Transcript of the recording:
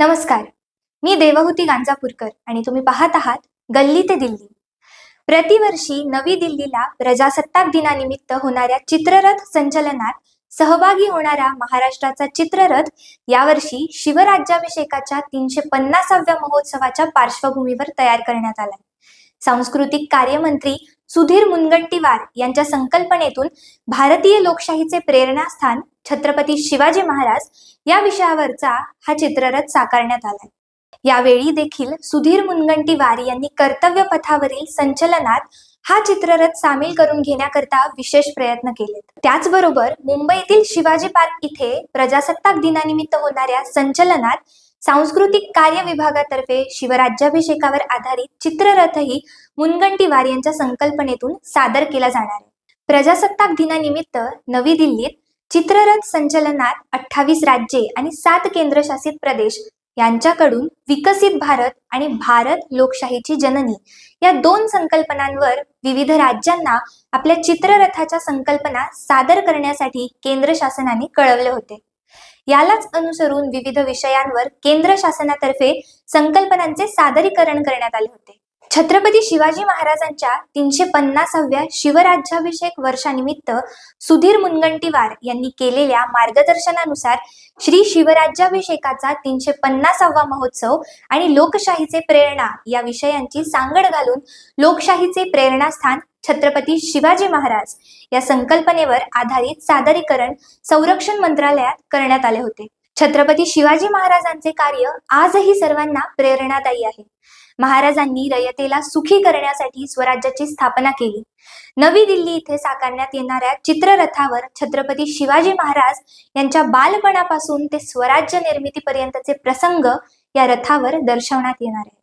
नमस्कार. मी देवहूती गांजापूरकर आणि तुम्ही पाहत आहात गल्ली ते दिल्ली. प्रतिवर्षी नवी दिल्लीला प्रजासत्ताक दिनानिमित्त होणाऱ्या चित्ररथ संचलनात सहभागी होणारा महाराष्ट्राचा चित्ररथ यावर्षी शिवराज्याभिषेकाच्या तीनशे पन्नासाव्या महोत्सवाच्या पार्श्वभूमीवर तयार करण्यात आलाय. सांस्कृतिक कार्यमंत्री सुधीर मुनगंटीवार यांच्या संकल्पनेतून भारतीय लोकशाहीचे प्रेरणास्थान छत्रपती शिवाजी महाराज या विषयावरचा हा चित्ररथ साकारण्यात आलाय. यावेळी देखील सुधीर मुनगंटीवार यांनी कर्तव्य पथावरील संचलनात हा चित्ररथ सामील करून घेण्याकरता विशेष प्रयत्न केलेत. त्याचबरोबर मुंबईतील शिवाजी पार्क इथे प्रजासत्ताक दिनानिमित्त होणाऱ्या संचलनात सांस्कृतिक कार्य विभागातर्फे शिवराज्याभिषेकावर आधारित चित्ररथही मुनगंटीवार यांच्या संकल्पनेतून सादर केला जाणार आहे. प्रजासत्ताक दिनानिमित्त नवी दिल्लीत चित्ररथ संचलनात अठ्ठावीस राज्ये आणि सात केंद्रशासित प्रदेश यांच्याकडून विकसित भारत आणि भारत लोकशाहीची जननी या दोन संकल्पनांवर विविध राज्यांना आपल्या चित्ररथाच्या संकल्पना सादर करण्यासाठी केंद्र शासनाने कळवले होते. यालाच अनुसरून विविध विषयांवर केंद्र शासनातर्फे संकल्पनांचे सादरीकरण करण्यात आले होते. छत्रपती शिवाजी महाराजांच्या तीनशे पन्नासाव्या शिवराज्याभिषेक वर्षानिमित्त सुधीर मुनगंटीवार यांनी केलेल्या मार्गदर्शनानुसार श्री शिवराज्याभिषेकाचा तीनशे पन्नासावा महोत्सव आणि लोकशाहीचे प्रेरणा या विषयांची सांगड घालून लोकशाहीचे प्रेरणास्थान छत्रपती शिवाजी महाराज या संकल्पनेवर आधारित सादरीकरण संरक्षण मंत्रालयात करण्यात आले होते. छत्रपती शिवाजी महाराजांचे कार्य आजही सर्वांना प्रेरणादायी आहे. महाराजांनी रयतेला सुखी करण्यासाठी स्वराज्याची स्थापना केली. नवी दिल्ली इथे साकारण्यात येणाऱ्या चित्ररथावर छत्रपती शिवाजी महाराज यांच्या बालपणापासून ते स्वराज्य निर्मितीपर्यंतचे प्रसंग या रथावर दर्शवण्यात येणार आहे